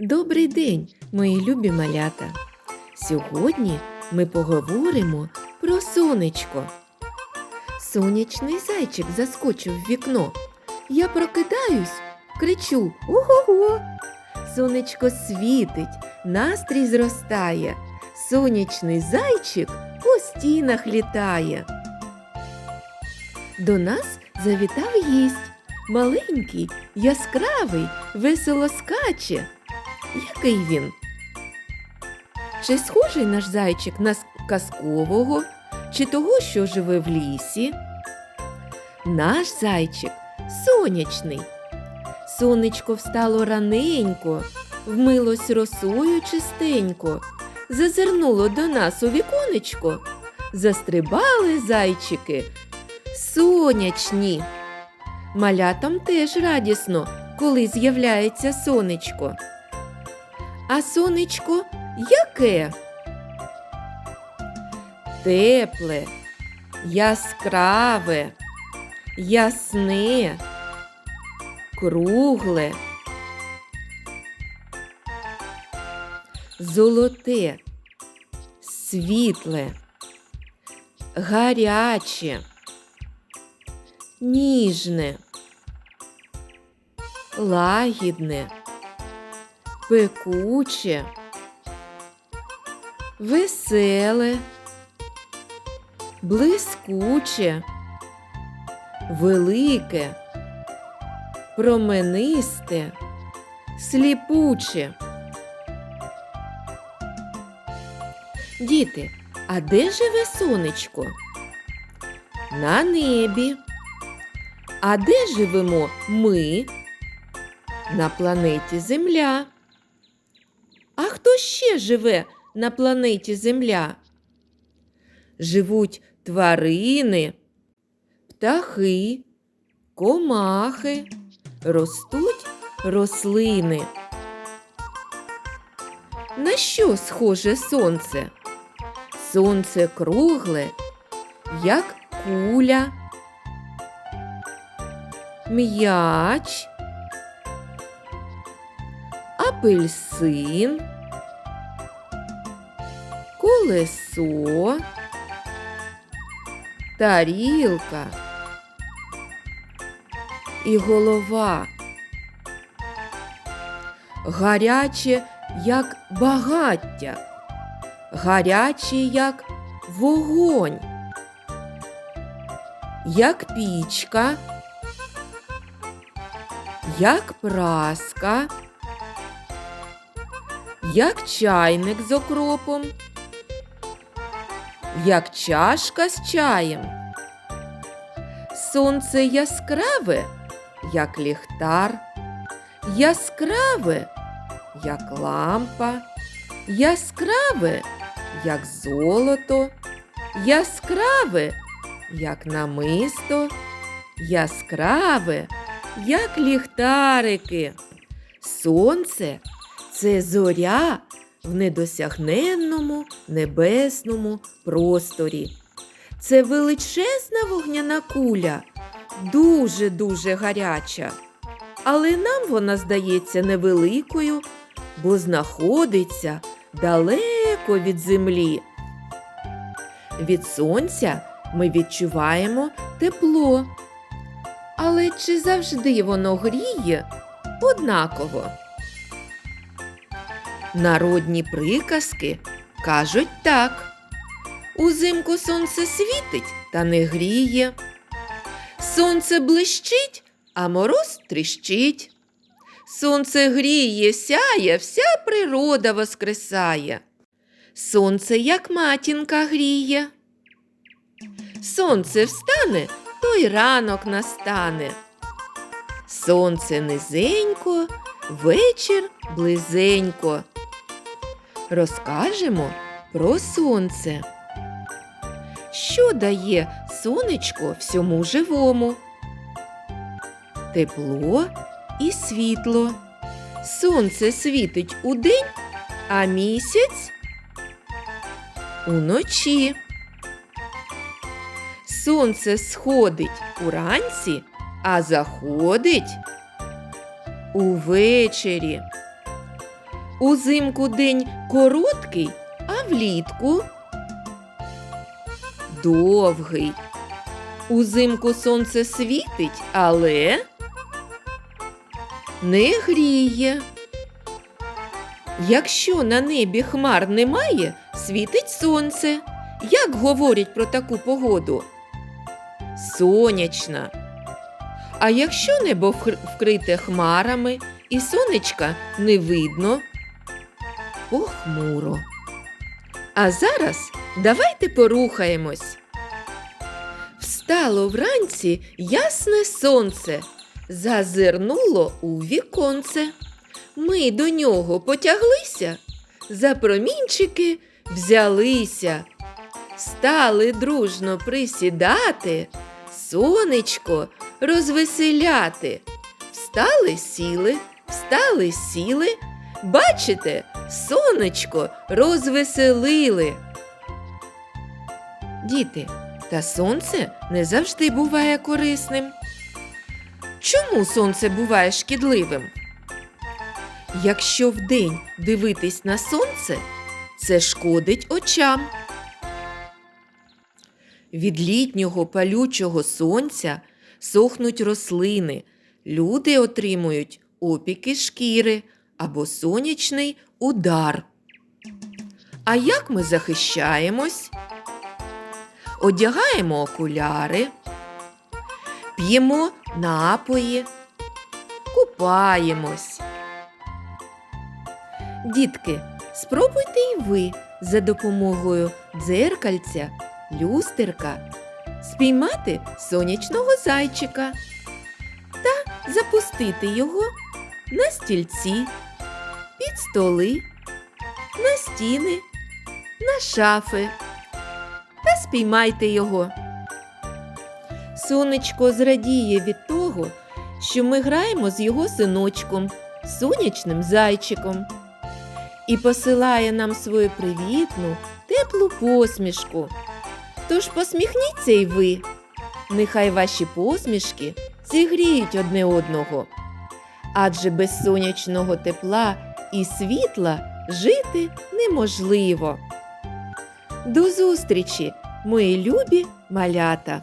Добрий день, мої любі малята. Сьогодні ми поговоримо про сонечко. Сонячний зайчик заскочив в вікно. Я прокидаюсь, кричу Ого-го! Сонечко світить, настрій зростає. Сонячний зайчик по стінах літає. До нас завітав гість. Маленький, яскравий, весело скаче. Який він? Чи схожий наш зайчик на казкового, чи того, що живе в лісі? Наш зайчик сонячний. Сонечко встало раненько, вмилось росою чистенько, зазирнуло до нас у віконечко, застрибали зайчики сонячні. Малятам теж радісно, коли з'являється сонечко. А сонечко яке? Тепле, яскраве, ясне, кругле, золоте, світле, гаряче, ніжне, лагідне, пекуче, веселе, блискуче, велике, променисте, сліпуче. Діти, а де живе сонечко? На небі. А де живемо ми? На планеті Земля. А хто ще живе на планеті Земля? Живуть тварини, птахи, комахи, ростуть рослини. На що схоже сонце? Сонце кругле, як куля м'яч, апельсин, колесо, тарілка і голова. Гаряче, як багаття, гаряче, як вогонь, як пічка. Як праска, як чайник з окропом, як чашка з чаєм. Сонце яскраве, як ліхтар, яскраве, як лампа, яскраве, як золото, яскраве, як намисто, яскраве як ліхтарики. Сонце це зоря в недосягненному небесному просторі. Це величезна вогняна куля, дуже-дуже гаряча. Але нам вона здається невеликою, бо знаходиться далеко від землі. Від сонця ми відчуваємо тепло. Але чи завжди воно гріє однаково? Народні приказки кажуть так. Узимку сонце світить та не гріє. Сонце блищить, а мороз тріщить. Сонце гріє, сяє, вся природа воскресає. Сонце, як матінка гріє. Сонце встане, то й ранок настане. Сонце низенько, вечір близенько. Розкажемо про сонце. Що дає сонечко всьому живому? Тепло і світло. Сонце світить удень, а місяць уночі. Сонце сходить уранці, а заходить увечері. Узимку день короткий, а влітку довгий. Узимку сонце світить, але не гріє. Якщо на небі хмар немає, світить сонце. Як говорять про таку погоду? Сонячна. А якщо небо вкрите хмарами і сонечка не видно, похмуро. А зараз давайте порухаємось. Встало вранці ясне сонце, зазирнуло у віконце. Ми до нього потяглися, за промінчики взялися, стали дружно присідати, сонечко розвеселяти. Встали сіли, встали сіли, бачите, сонечко розвеселили. Діти, та сонце не завжди буває корисним. Чому сонце буває шкідливим? Якщо вдень дивитись на сонце, це шкодить очам. Від літнього палючого сонця сохнуть рослини, люди отримують опіки шкіри або сонячний удар. А як ми захищаємось? Одягаємо окуляри, п'ємо напої, купаємось. Дітки, спробуйте і ви за допомогою дзеркальця, люстерка спіймати сонячного зайчика та запустити його на стільці, під столи, на стіни, на шафи та спіймайте його. Сонечко зрадіє від того, що ми граємо з його синочком, сонячним зайчиком, і посилає нам свою привітну, теплу посмішку. Тож посміхніться й ви. Нехай ваші посмішки зігріють одне одного. Адже без сонячного тепла і світла жити неможливо. До зустрічі, мої любі малята!